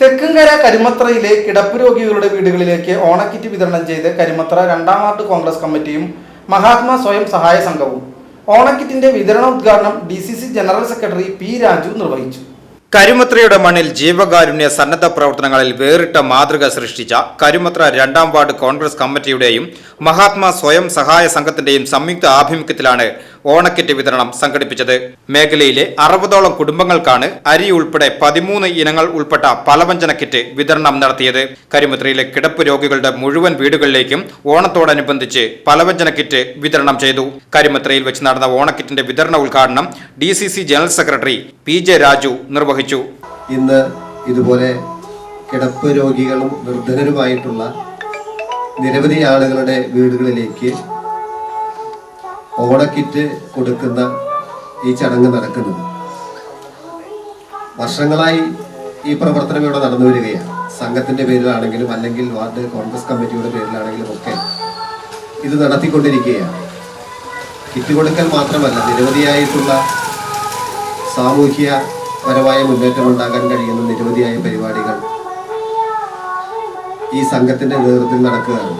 Thekkumkara കരിമത്രയിലെ കിടപ്പ് രോഗികളുടെ വീടുകളിലേക്ക് ഓണക്കിറ്റ് വിതരണം ചെയ്ത് കരിമത്ര രണ്ടാം വാർഡ് കോൺഗ്രസ് കമ്മിറ്റിയും മഹാത്മാ സ്വയം സഹായ സംഘവും. ഓണക്കിറ്റിന്റെ വിതരണ ഉദ്ഘാടനം D C C general secretary P Raju നിർവഹിച്ചു. കരിമത്രയുടെ മണ്ണിൽ ജീവകാരുണ്യ സന്നദ്ധ പ്രവർത്തനങ്ങളിൽ വേറിട്ട മാതൃക സൃഷ്ടിച്ച കരിമത്ര രണ്ടാം വാർഡ് കോൺഗ്രസ് കമ്മിറ്റിയുടെയും മഹാത്മാ സ്വയം സഹായ സംഘത്തിന്റെയും സംയുക്ത ആഭിമുഖ്യത്തിലാണ് ഓണക്കിറ്റ് വിതരണം സംഘടിപ്പിച്ചത്. മേഖലയിലെ അറുപതോളം കുടുംബങ്ങൾക്കാണ് അരി ഉൾപ്പെടെ പതിമൂന്ന് ഇനങ്ങൾ ഉൾപ്പെട്ട പലവ്യഞ്ജന കിറ്റ് വിതരണം നടത്തിയത്. കരിമത്രയിലെ കിടപ്പ് രോഗികളുടെ മുഴുവൻ വീടുകളിലേക്കും ഓണത്തോടനുബന്ധിച്ച് പലവ്യഞ്ജന കിറ്റ് വിതരണം ചെയ്തു. കരിമുത്രയിൽ വെച്ച് നടന്ന ഓണക്കിറ്റിന്റെ വിതരണ ഉദ്ഘാടനം D general secretary P J Raju നിർവഹിച്ചു. ഇന്ന് ഇതുപോലെ കിടപ്പ് രോഗികളും നിർധനരുമായിട്ടുള്ള നിരവധി ആളുകളുടെ വീടുകളിലേക്ക് ഓണക്കിറ്റ് കൊടുക്കുന്ന ഈ ചടങ്ങ് നടക്കുന്നത്. വർഷങ്ങളായി ഈ പ്രവർത്തനം ഇവിടെ നടന്നു വരികയാണ്. സംഘത്തിന്റെ പേരിലാണെങ്കിലും അല്ലെങ്കിൽ വാർഡ് കോൺഗ്രസ് കമ്മിറ്റിയുടെ പേരിലാണെങ്കിലും ഒക്കെ ഇത് നടത്തിക്കൊണ്ടിരിക്കുകയാണ്. കിറ്റ് കൊടുക്കൽ മാത്രമല്ല നിരവധിയായിട്ടുള്ള സാമൂഹ്യ പരമായ മുന്നേറ്റം ഉണ്ടാക്കാൻ കഴിയുന്ന നിരവധിയായ പരിപാടികൾ ഈ സംഘത്തിന്റെ നേതൃത്വത്തിൽ നടക്കുകയാണ്.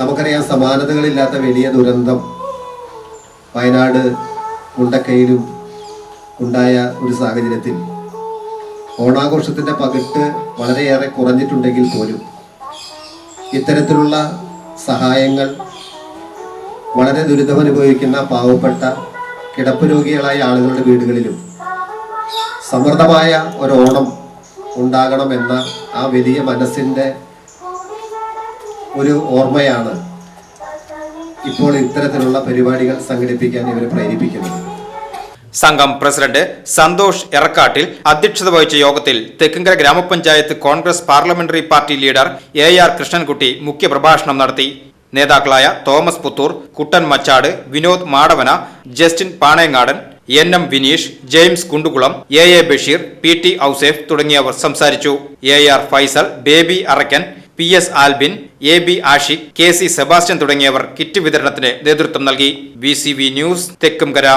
നമുക്കറിയാം സമാനതകളില്ലാത്ത വലിയ ദുരന്തം വയനാട് മുണ്ടക്കയിലും ഉണ്ടായ ഒരു സാഹചര്യത്തിൽ ഓണാഘോഷത്തിന്റെ പകിട്ട് വളരെയേറെ കുറഞ്ഞിട്ടുണ്ടെങ്കിൽ പോലും ഇത്തരത്തിലുള്ള സഹായങ്ങൾ വളരെ ദുരിതമനുഭവിക്കുന്ന പാവപ്പെട്ട കിടപ്പ് രോഗികളായ ആളുകളുടെ വീടുകളിലും സമൃദ്ധമായ ഒരു ഓണം ഉണ്ടാകണമെന്ന ആ വലിയ മനസ്സിന്റെ ഒരു ഓർമ്മയാണ് ഇപ്പോൾ ഇത്തരത്തിലുള്ള പരിപാടികൾ സംഘടിപ്പിക്കാൻ ഇവരെ പ്രേരിപ്പിക്കുന്നത് സംഘം പ്രസിഡന്റ് സന്തോഷ് എറക്കാട്ടിൽ അധ്യക്ഷത വഹിച്ച യോഗത്തിൽ Thekkumkara grama panchayat Congress parliamentary party leader A R Krishnankutty മുഖ്യപ്രഭാഷണം നടത്തി. നേതാക്കളായ Thomas Puthur Kuttan Machad Vinod Madavana Justin Panayangadan N M Vineesh James Kundukulam A A Basheer P T Ouseph തുടങ്ങിയവർ സംസാരിച്ചു. A R Faisal Baby Arakkan P S Albin A B Ashiq K C Sebastian തുടങ്ങിയവർ kit വിതരണത്തിന് നേതൃത്വം നൽകി. B news Thekkumkara.